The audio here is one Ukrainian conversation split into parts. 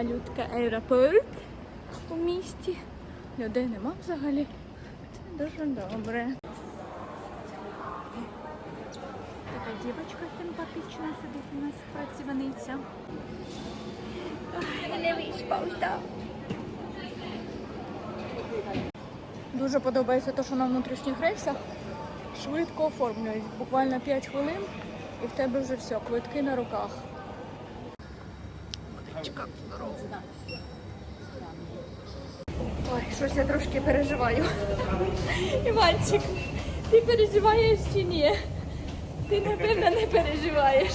Малютка аеропорт у місті. Людей нема взагалі. Це дуже добре. Така дівчинка симпатична сидить у нас працівниця. Дуже подобається те, що на внутрішніх рейсах швидко оформлюють. Буквально 5 хвилин і в тебе вже все, квитки на руках. Водичка. Ой, щось я трошки переживаю. Іванчик, ти переживаєш чи ні? Ти, напевно, не переживаєш.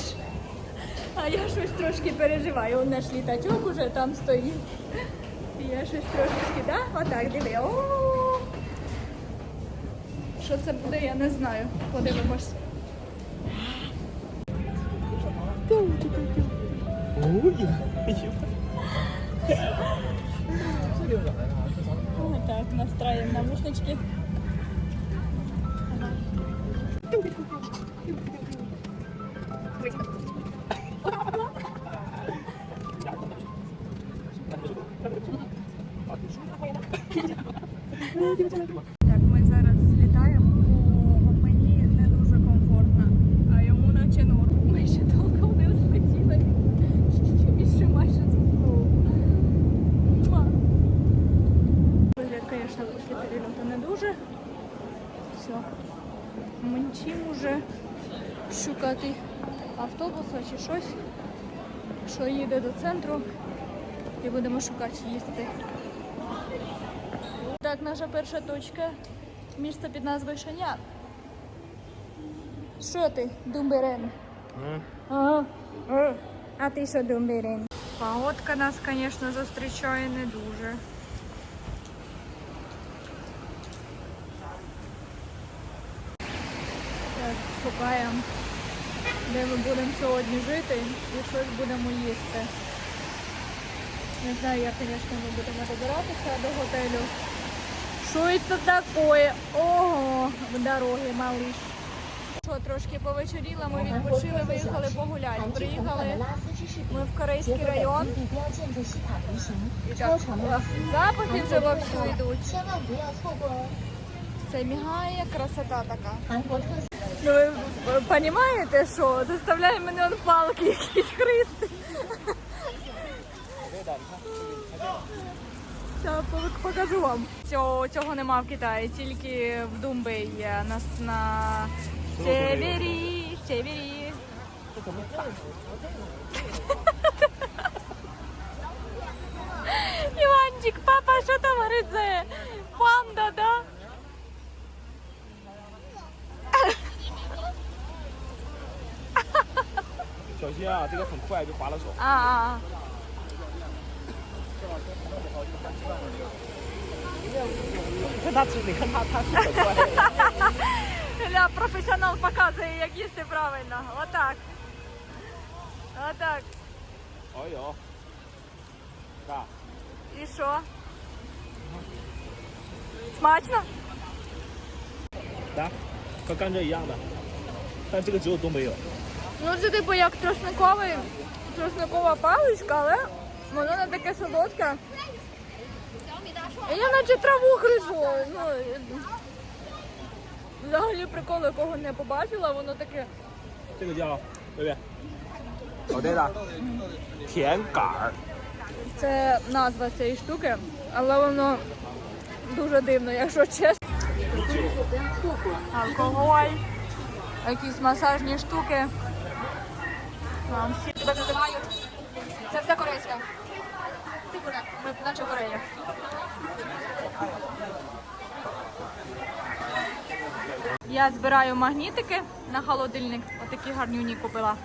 А я щось трошки переживаю. Он наш літачок уже там стоїть. І я щось трошки, да? Отак, диви. О! Що це буде, я не знаю. Подивимось. Так, настраиваем наушнички. Thank ми зараз злітаємо, бо мені не дуже комфортно, а йому наче норм. Ми ще толком не злетіли. Ще більше майже заснув. Муа. Вигляд, звісно, після перельоту не дуже. Все. Мчим уже шукати автобуса чи щось, що їде до центру. І будемо шукати їсти. Так, наша перша точка. Місто під назвою Шаня. Що ти, Думберен? Ага. А ти що, Думберен? Погодка нас, звісно, зустрічає не дуже. Так, шукаємо, де ми будемо сьогодні жити і щось будемо їсти. Не знаю, як, звісно, ми будемо добиратися до готелю. Що це таке? Ого, в дорогі малиш. Що, трошки повечеріла, ми відпочили, виїхали погуляти. Приїхали ми в корейський район. І так, Запахи вже вовсю йдуть. Це мігає красота така. Ну ви розумієте, що заставляє мене он палки якісь христи. Зараз покажу вам. Цього, цього нема в Китаї, тільки в Думбеї є. Нас на севері, севері. Іванчик, папа, що там гризе? Панда, да? 小心啊，这个很快就划了手。 А, а, а.你看他吃，你看他，他吃很快。 Ля, професіонал показує, як їсти правильно. Отак. Отак. 哎呦，大， І що? Смачно? 来，和甘蔗一样的，但这个只有东北有。 Ну це типу як тросниковий, тросникова паличка, але воно не таке солодке. Я наче траву гризу. Ну, Взагалі прикол, якого не побачила, воно таке. Це назва цієї штуки, але воно дуже дивно, якщо чесно. Алкоголь, якісь масажні штуки. Тебе називають. Це все корейське. Типу, як ми наче в Кореї. Я збираю магнітики на холодильник. Отакі гарнюні купила.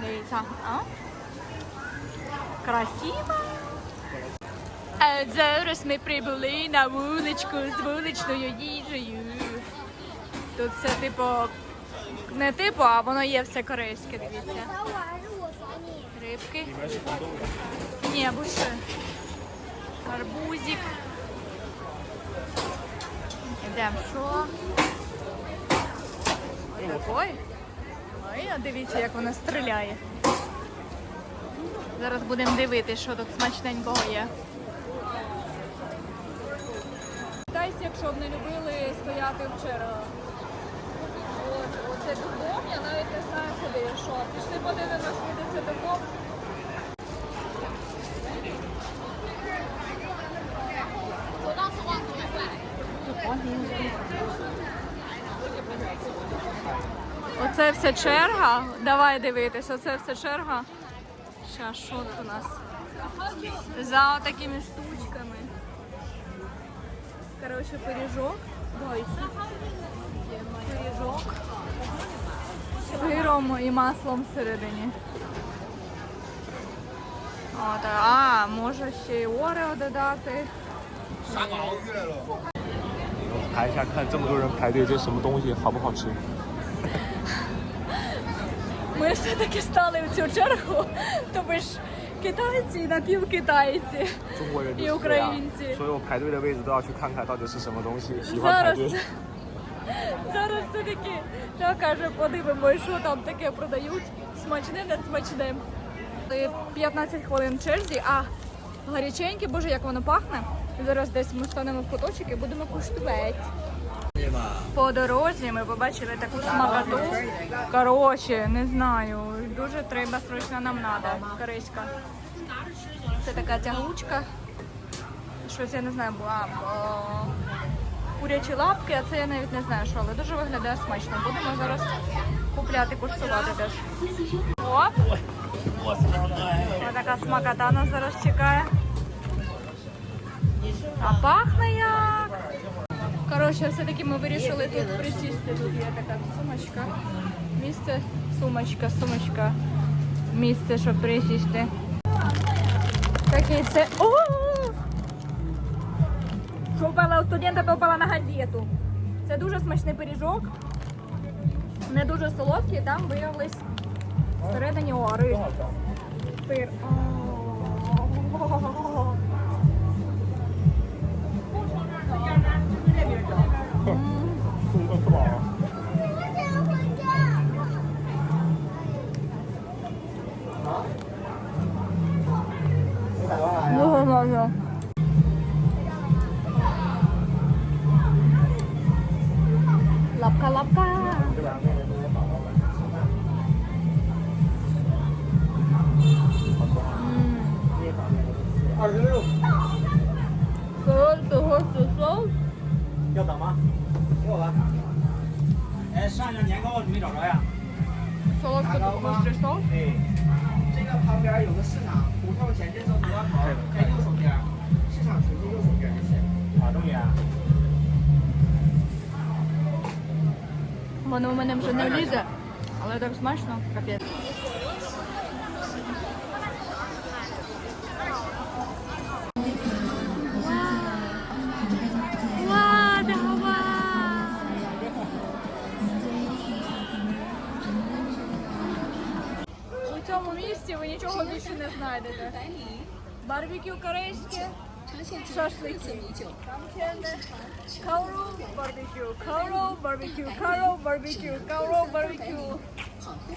Дивіться. А? Красиво. А зараз ми прибули на вуличку з вуличною їжею. Тут все типу, не типу, а воно є все корейське, дивіться. Рибки. Ні, більше. Арбузик. Ідемо, що? Ой, такой. Ой, а дивіться, як вона стріляє. Зараз будемо дивитися, що тут смачненького є. Китайці, якщо б не любили стояти в чергах. От, оце дубом, я навіть куди. Що, пішли подивимось, куди це дубом. Оце все черга. Давай дивитись, оце все черга. Щас, що тут у нас? За такими штучками. Короче, пиріжок. Пиріжок З сиром і маслом всередині. От, а, може ще й орео додати. 排一下看这么多人排队，这什么东西好不好吃？ Ми все-таки стали в цю чергу, тобі ж китайці і напівкитайці. 中国人就是有这样 українці. 所以我排队的位置都要去看看到底是什么东西，喜欢排 Зараз, 队。 зараз Все-таки та каже, подивимось, що там таке продають. Смачне, не смачне. 15 хвилин черзі, а гаряченьке, боже, як воно пахне. Зараз десь ми станемо в куточок і будемо куштувати. По дорозі ми побачили таку смакоту. Коротше, не знаю, дуже треба срочно нам треба. Корейська. Це така тягучка. Щось я не знаю, була курячі лапки, а це я навіть не знаю, що, але дуже виглядає смачно. Будемо зараз купляти, куштувати теж. Оп! Ось така смакота нас зараз чекає. А пахне як. Коротше, все-таки ми вирішили тут присісти. Тут є така сумочка. Місце, сумочка, сумочка. Місце, щоб присісти. Такий це. О! Що впала у студента, то впала на газету. Це дуже смачний пиріжок. Не дуже солодкий, там виявилось всередині рис. Сир. О. 没找着呀？ Солодкий гострий соус. 对，这个旁边有个市场，胡同前这走五道口，在右手边，市场纯是右手边就是。啊，这么远？ Воно в мене вже не влізе, але так смачно, капець. місці ви нічого більше не знайдете. Барбекю корейське, шашлики. Kaoro barbecue, Kaoro barbecue, Kaoro barbecue, Kaoro barbecue, 好喝